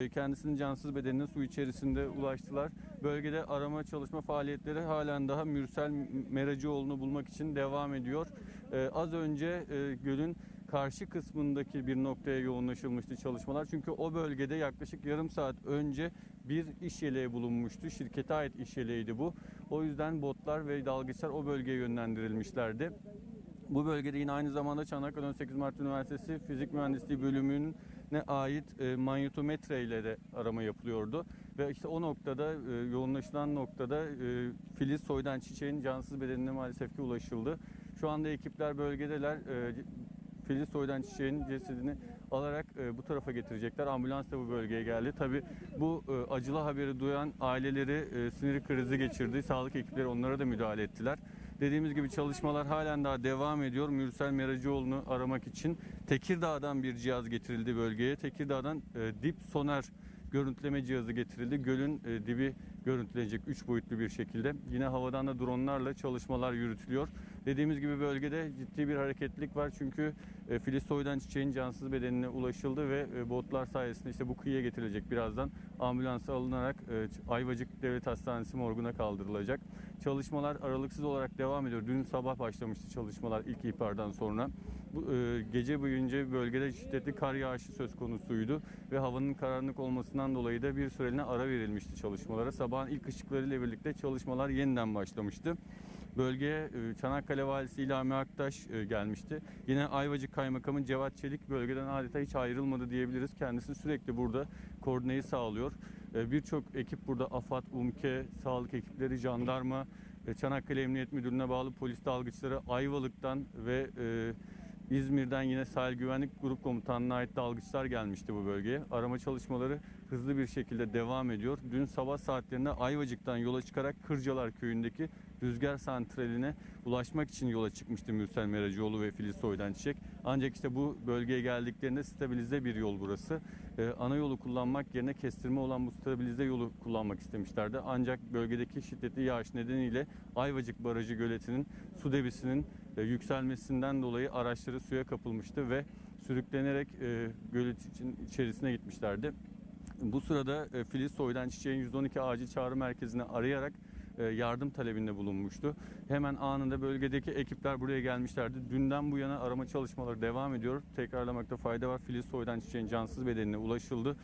E, Kendisinin cansız bedenine su içerisinde ulaştılar. Bölgede arama çalışma faaliyetleri halen daha Mürsel Meracıoğlu'nu bulmak için devam ediyor. Ee, az önce e, gölün karşı kısmındaki bir noktaya yoğunlaşılmıştı çalışmalar. Çünkü o bölgede yaklaşık yarım saat önce bir iş yeleği bulunmuştu. Şirkete ait iş yeleğiydi bu. O yüzden botlar ve dalgıçlar o bölgeye yönlendirilmişlerdi. Bu bölgede yine aynı zamanda Çanakkale 18 Mart Üniversitesi Fizik Mühendisliği bölümüne ait e, manyotometre ile de arama yapılıyordu. Ve işte o noktada e, yoğunlaşılan noktada e, Filiz Soydan Çiçek'in cansız bedenine maalesef ki ulaşıldı. Şu anda ekipler bölgedeler. E, Filiz Soydan Çiçek'in cesedini alarak e, bu tarafa getirecekler. Ambulans da bu bölgeye geldi. Tabi bu e, acılı haberi duyan aileleri e, sinir krizi geçirdi. Sağlık ekipleri onlara da müdahale ettiler. Dediğimiz gibi çalışmalar halen daha devam ediyor. Mürsel Meracıoğlu'nu aramak için Tekirdağ'dan bir cihaz getirildi bölgeye. Tekirdağ'dan e, dip sonar görüntüleme cihazı getirildi. Gölün e, dibi görüntülenecek 3 boyutlu bir şekilde. Yine havadan da dronlarla çalışmalar yürütülüyor. Dediğimiz gibi bölgede ciddi bir hareketlilik var çünkü e, Filiz Soydan çiçeğin cansız bedenine ulaşıldı ve e, botlar sayesinde işte bu kıyıya getirilecek birazdan ambulansa alınarak e, Ayvacık Devlet Hastanesi morguna kaldırılacak. Çalışmalar aralıksız olarak devam ediyor. Dün sabah başlamıştı çalışmalar ilk ihbardan sonra. Bu e, gece boyunca bölgede şiddetli kar yağışı söz konusuydu ve havanın karanlık olmasından dolayı da bir süreliğine ara verilmişti çalışmalara. Sabahın ilk ışıklarıyla birlikte çalışmalar yeniden başlamıştı. Bölgeye e, Çanakkale Valisi İlhami Aktaş e, gelmişti. Yine Ayvacık Kaymakamı Cevat Çelik bölgeden adeta hiç ayrılmadı diyebiliriz. Kendisi sürekli burada koordineyi sağlıyor. E, Birçok ekip burada AFAD, UMKE, sağlık ekipleri, jandarma, Çanakkale Emniyet Müdürlüğü'ne bağlı polis dalgıçları Ayvalık'tan ve İzmir'den yine sahil güvenlik grup komutanlığına ait dalgıçlar gelmişti bu bölgeye. Arama çalışmaları hızlı bir şekilde devam ediyor. Dün sabah saatlerinde Ayvacık'tan yola çıkarak Kırcalar köyündeki rüzgar santraline ulaşmak için yola çıkmıştı Mürsel Meracıoğlu ve Filiz Soydan Çiçek. Ancak işte bu bölgeye geldiklerinde stabilize bir yol burası. Ee, ana yolu kullanmak yerine kestirme olan bu stabilize yolu kullanmak istemişlerdi. Ancak bölgedeki şiddetli yağış nedeniyle Ayvacık Barajı göletinin su debisinin e, yükselmesinden dolayı araçları suya kapılmıştı ve sürüklenerek e, gölet için içerisine gitmişlerdi. Bu sırada e, Filiz Soydan Çiçek'in 112 acil çağrı merkezine arayarak yardım talebinde bulunmuştu. Hemen anında bölgedeki ekipler buraya gelmişlerdi. Dünden bu yana arama çalışmaları devam ediyor. Tekrarlamakta fayda var. Filiz Soydan Çiçek'in cansız bedenine ulaşıldı.